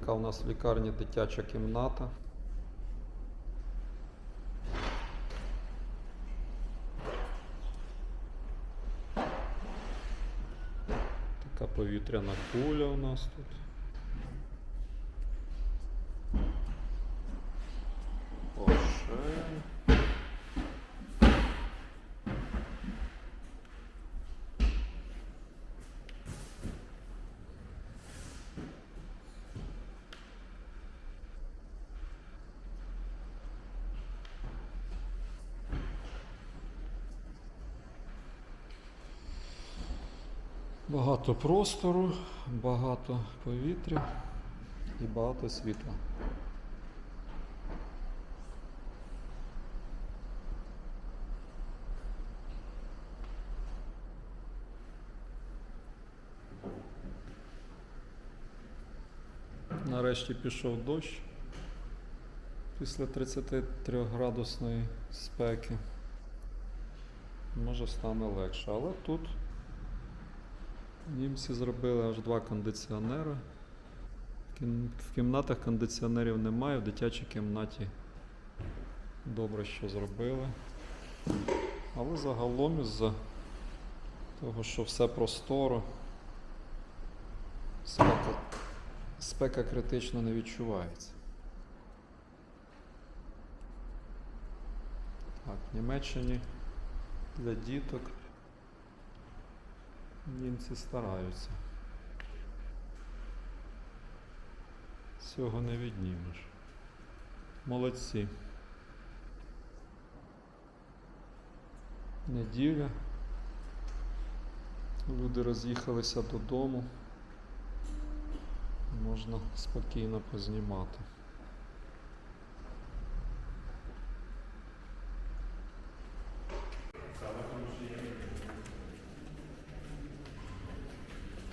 Така у нас в лікарні дитяча кімната. Така повітряна куля у нас тут. Багато простору, багато повітря і багато світла. Нарешті пішов дощ після 33 градусної спеки. Може стане легше, але тут Німці зробили аж два кондиціонери. В кімнатах кондиціонерів немає, в дитячій кімнаті добре, що зробили. Але загалом із-за того, що все просторо, спека, спека критично не відчувається. Так, в Німеччині для діток Німці стараються. Цього не віднімеш. Молодці. Неділя. Люди роз'їхалися додому. Можна спокійно познімати.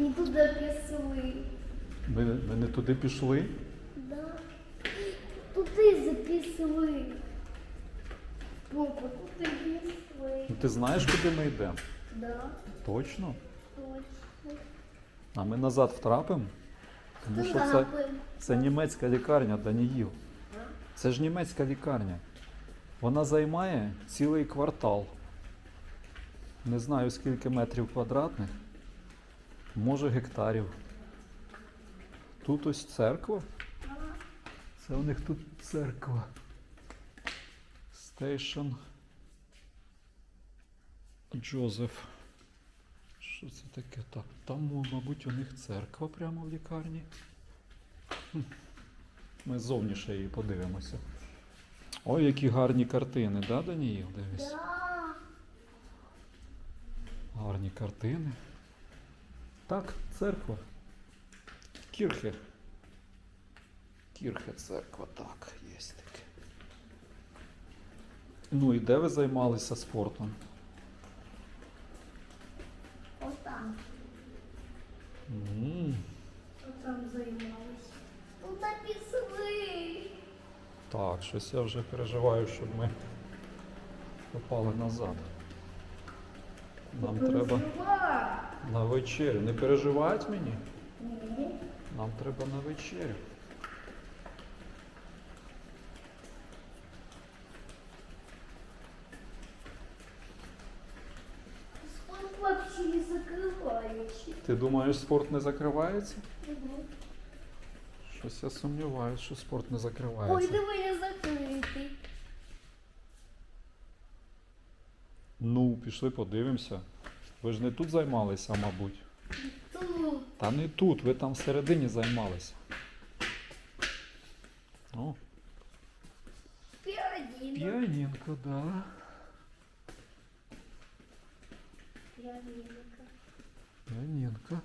Не туда пішли. Ви, ви не туди пішли? Да. Туди записали. Папа, туди пішли. Ну, Ти знаєш, куди ми йдемо? Да, Точно? точно. А ми назад втрапимо? Тому що це, це німецька лікарня, Даніїл. Це ж німецька лікарня. Вона займає цілий квартал. Не знаю скільки метрів квадратних. Може гектарів. Тут ось церква. Це у них тут церква. Стейшн. Джозеф. Що це таке? Так, там, мабуть, у них церква прямо в лікарні. Хм. Ми зовніше її подивимося. Ой, які гарні картини, да, Даніїл? Дивись. Гарні картини. Так, церква. Кірхе. Кірхе церква, так, є таке. Ну і де ви займалися спортом? Отам. м Отам займалися. Туди пішли. Так, щось я вже переживаю, щоб ми попали назад. Нам треба. На вечерю. Не переживають мені? Ні. Нам треба на вечерю. Спорт вообще не закриваючи. Ти думаєш, спорт не закривається? Мгм. Щось я сумніваюся, що спорт не Ой, закривається. диви, не закритий. Ну, пішли подивимося. Ви ж не тут займалися, мабуть. Тут. Та не тут, ви там всередині займалися. О, Піаніно. піанінко, да. Піанінка. Піанінко.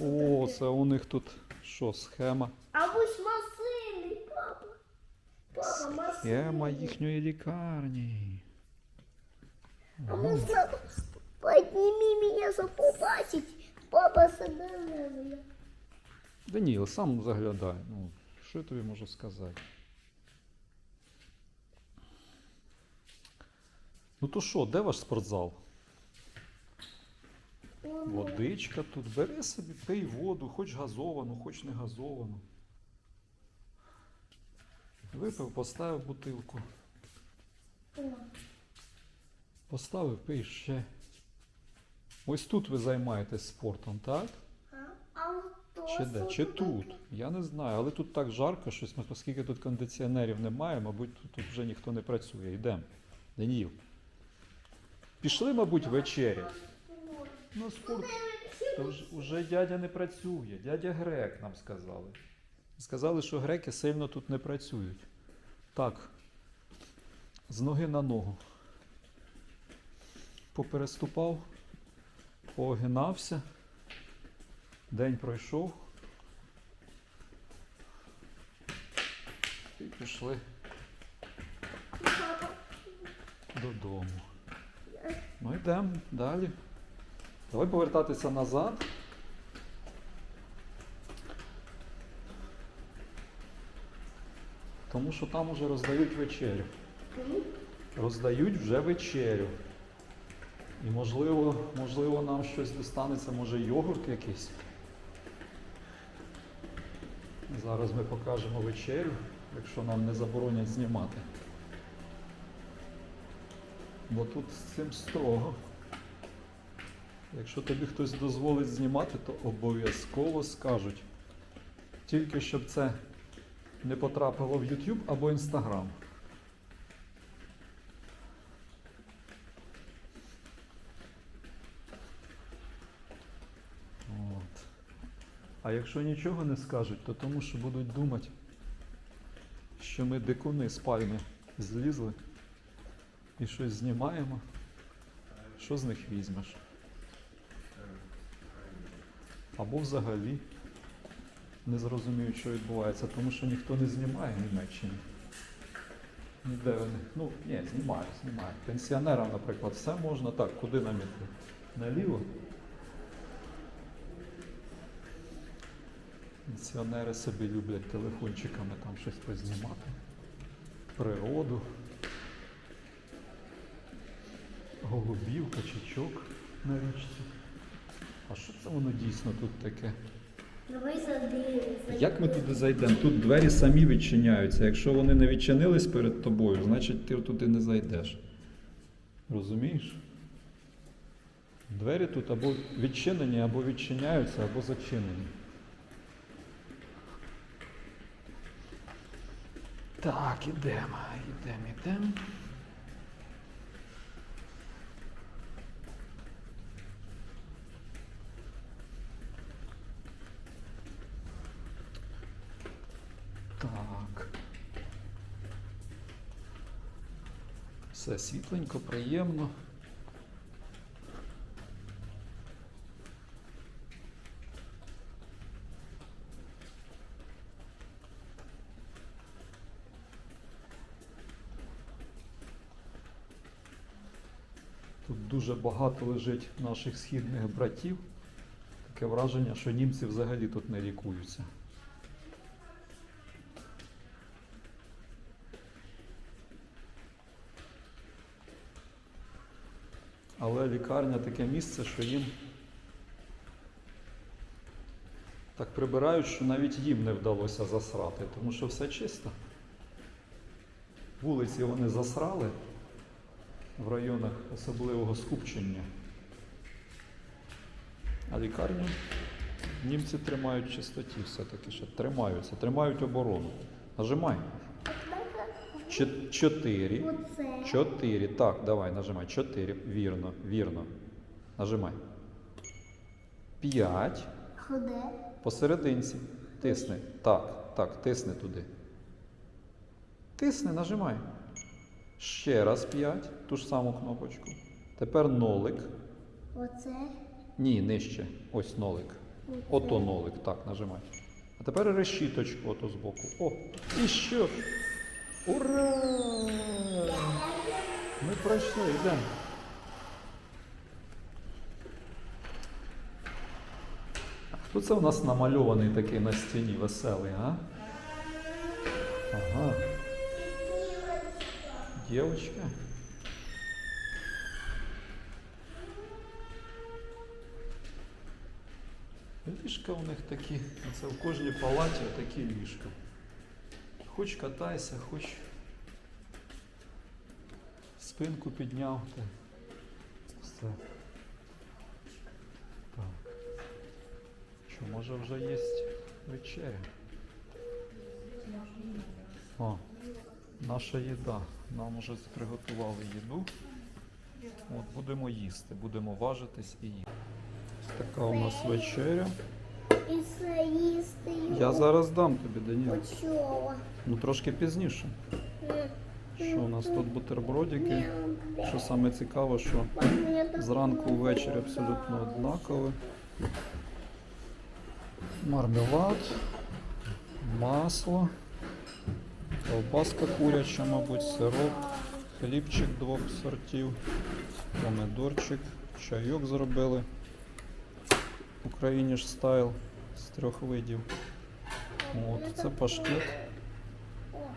О, це у них тут що, схема? А ось машини, папа. Папа, машини. Схема їхньої лікарні. А можна підніми мене, щоб побачити. Папа садовий. Даніл, сам заглядай. Ну, що я тобі можу сказати? Ну то що, де ваш спортзал? Водичка тут. Бери собі, пий воду, хоч газовану, хоч не газовану. Випив, поставив бутилку. Поставив, ще. Ось тут ви займаєтесь спортом, так? Чи де? Чи тут? Я не знаю, але тут так жарко, щось, ми- оскільки тут кондиціонерів немає, мабуть, тут, тут вже ніхто не працює. Йдемо. Даніїл. Пішли, мабуть, вечерять. Ну, спорт. Та вже, вже дядя не працює. Дядя грек нам сказали. Сказали, що греки сильно тут не працюють. Так. З ноги на ногу. Попереступав, поогинався. День пройшов. І пішли додому. Ну йдемо далі. Давай повертатися назад. Тому що там уже роздають вечерю. Роздають вже вечерю. І можливо, можливо, нам щось достанеться, може йогурт якийсь. Зараз ми покажемо вечерю, якщо нам не заборонять знімати. Бо тут з цим строго. Якщо тобі хтось дозволить знімати, то обов'язково скажуть. Тільки щоб це не потрапило в YouTube або Instagram. От. А якщо нічого не скажуть, то тому що будуть думати, що ми дикуни з пальми злізли і щось знімаємо. Що з них візьмеш? Або взагалі не зрозуміють, що відбувається, тому що ніхто не знімає в. Ніде вони. Ну, ні, знімають, знімають. Пенсіонерам, наприклад, все можна так, куди нам іти? Наліво. Пенсіонери собі люблять телефончиками там щось познімати. Природу. Голубів, качачок на річці. А що це воно дійсно тут таке? Давай задивимося. Як ми туди зайдемо? Тут двері самі відчиняються. Якщо вони не відчинились перед тобою, значить ти туди не зайдеш. Розумієш? Двері тут або відчинені, або відчиняються, або зачинені. Так, ідемо, ідемо, ідемо. Так. Все світленько, приємно. Тут дуже багато лежить наших східних братів. Таке враження, що німці взагалі тут не лікуються. Але лікарня таке місце, що їм так прибирають, що навіть їм не вдалося засрати, тому що все чисто. Вулиці вони засрали в районах особливого скупчення. А лікарню німці тримають в чистоті все-таки, ще тримаються, тримають оборону. Нажимай. Чо- Чотири. Чотири. Так, давай, нажимай. Чотири. Вірно, вірно. Нажимай. П'ять. Ходе. Посерединці. Тисни. Так, так, тисни туди. Тисни, нажимай. Ще раз п'ять. Ту ж саму кнопочку. Тепер нолик. Оце. Ні, нижче. Ось нолик. Оце. Ото нолик. Так, нажимай. А тепер решіточку ото збоку. О! І що? Ура! Ми пройшли, йдемо. Хто це у нас намальований такий на стіні веселий, а? Ага. Дівчинка. Ліжка у них такі, це в кожній палаті такі ліжка. Хоч катайся, хоч спинку підняв. Все. Так. Що, може вже є вечеря? О, наша їда. Нам вже приготували їду. От будемо їсти, будемо важитись і їсти. Ось така у нас вечеря. Я зараз дам тобі, Даніл. Ну трошки пізніше. Що у нас тут бутербродики? Що саме цікаво, що зранку ввечері абсолютно однакове. Мармелад, масло, колбаска куряча, мабуть, сироп, хлібчик двох сортів, помидорчик, чайок зробили. Україні ж стайл з трьох видів. От, це паштет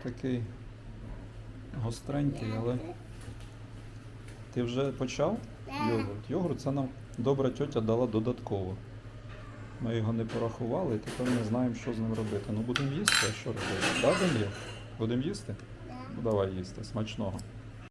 такий гостренький, але ти вже почав йогурт? Йогурт це нам добра тьотя дала додатково. Ми його не порахували і тепер не знаємо, що з ним робити. Ну будемо їсти, а що робити? Так, Даніл? Будемо їсти? Ну давай їсти, смачного.